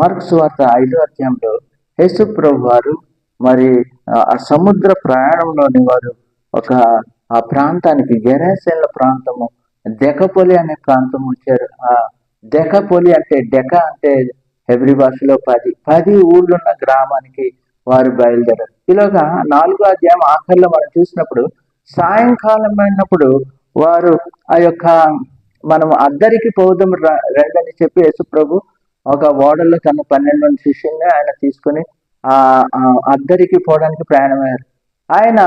Marks వార్త ఐదో అధ్యాయంలో యేసు ప్రభు వారు మరి ఆ సముద్ర ప్రయాణంలోని వారు ఒక ఆ ప్రాంతానికి గెరాసేన్ల ప్రాంతము దెకపొలి అనే ప్రాంతం వచ్చారు. ఆ దెకపొలి అంటే డెక అంటే హెబ్రి భాషలో పది. పది ఊళ్ళున్న గ్రామానికి వారు బయలుదేరారు. ఇలాగా నాలుగో అధ్యాయం ఆఖరిలో మనం చూసినప్పుడు సాయంకాలం అయినప్పుడు వారు ఆ యొక్క మనం అద్దరికి పోదాం రండని చెప్పి యేసు ప్రభు ఒక ఓడల్లో తన పన్నెండు మంది శిష్యుల్ని ఆయన తీసుకుని ఆ అద్దరికి పోవడానికి ప్రయాణమయ్యారు. ఆయన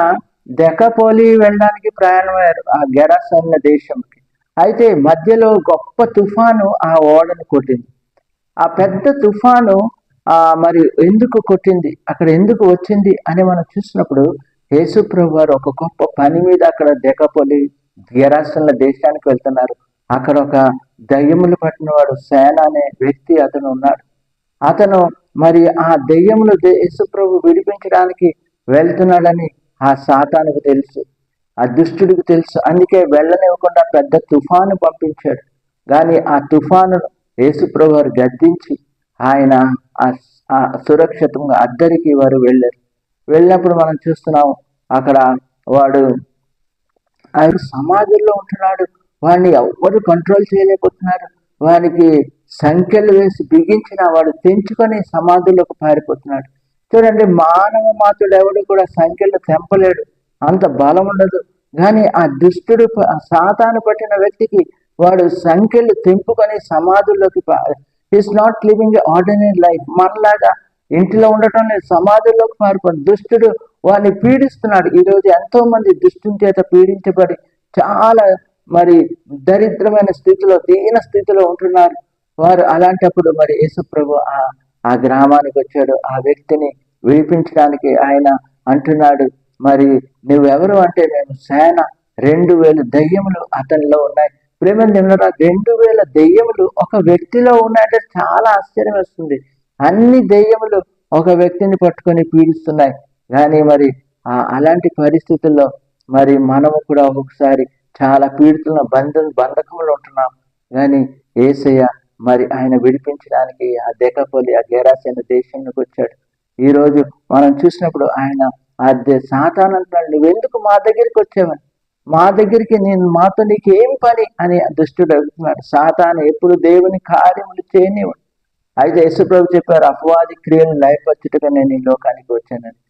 దెకపోలి వెళ్ళడానికి ప్రయాణమయ్యారు ఆ గెరాసన్న దేశంకి. అయితే మధ్యలో గొప్ప తుఫాను ఆ ఓడను కొట్టింది. ఆ పెద్ద తుఫాను ఆ మరి ఎందుకు కొట్టింది అక్కడ ఎందుకు వచ్చింది అని మనం చూసినప్పుడు యేసు ప్రభు వారు ఒక గొప్ప పని మీద అక్కడ దెకపోలి గెరాసన్ల దేశానికి వెళ్తున్నారు. అక్కడ ఒక దయ్యములు పట్టినవాడు సేన అనే వ్యక్తి అతను ఉన్నాడు. అతను మరి ఆ దెయ్యములు దే- యేసు ప్రభు విడిపించడానికి వెళ్తున్నాడని ఆ సాతానుకు తెలుసు ఆ దుష్టుడికి తెలుసు. అందుకే వెళ్ళనివ్వకుండా పెద్ద తుఫాను పంపించాడు. కానీ ఆ తుఫాను యేసుప్రభు వారు గద్దించి ఆయన ఆ సురక్షితంగా అద్దరికి వారు వెళ్ళారు. వెళ్ళినప్పుడు మనం చూస్తున్నాం అక్కడ వాడు ఆయన సమాధుల్లో ఉంటున్నాడు. వాడిని ఎవరు కంట్రోల్ చేయలేకపోతున్నారు. వానికి సంఖ్యలు వేసి బిగించిన వాడు తెంచుకొని సమాధుల్లోకి పారిపోతున్నాడు. చూడండి మానవ మాతుడు ఎవడు కూడా సంఖ్యలు తెంపలేడు. అంత బలం ఉండదు. కానీ ఆ దుష్టుడు సాతాను పట్టిన వ్యక్తికి వాడు సంఖ్యలు తెంపుకొని సమాధుల్లోకి is not living ordinary life మనలాగా ఇంటిలో ఉండటం లేదు సమాధుల్లోకి పారిపోయి దుష్టుడు వాడిని పీడిస్తున్నాడు. ఈరోజు ఎంతో మంది దుష్టుని చేత పీడించబడి చాలా మరి దరిద్రమైన స్థితిలో దీన స్థితిలో ఉంటున్నారు. వారు అలాంటప్పుడు మరి యేసుప్రభు ఆ ఆ గ్రామానికి వచ్చాడు. ఆ వ్యక్తిని విడిపించడానికి ఆయన అంటున్నాడు. మరి నువ్వెవరు అంటే మేము సేన. రెండు వేల దయ్యములు అతనిలో ఉన్నాయి. ప్రేమ నిన్నరా రెండు వేల దెయ్యములు ఒక వ్యక్తిలో ఉన్నాయంటే చాలా ఆశ్చర్యం వస్తుంది. అన్ని దెయ్యములు ఒక వ్యక్తిని పట్టుకొని పీడిస్తున్నాయి. కానీ మరి ఆ అలాంటి పరిస్థితుల్లో మరి మనము కూడా ఒక్కొక్కసారి చాలా పీడితుల బంధం బంధకములు ఉంటున్నాం కానీ ఏసయ్య మరి ఆయన విడిపించడానికి ఆ దేకపోలి ఆ గేరాసైన దేశంలోకి వచ్చాడు. ఈరోజు మనం చూసినప్పుడు ఆయన అదే దే- సాతాను అంటున్నాడు నువ్వెందుకు మా దగ్గరికి వచ్చావని? మా దగ్గరికి నేను మాతో నీకు ఏం పని? అని దుష్టుడు అడుగుతున్నాడు. సాతాను ఎప్పుడు దేవుని కార్యములు చేయనివ్వడు. అయితే యేసుప్రభు చెప్పారు అపవాది క్రియలు లయపరచుటగా నేను ఈ లోకానికి వచ్చానని.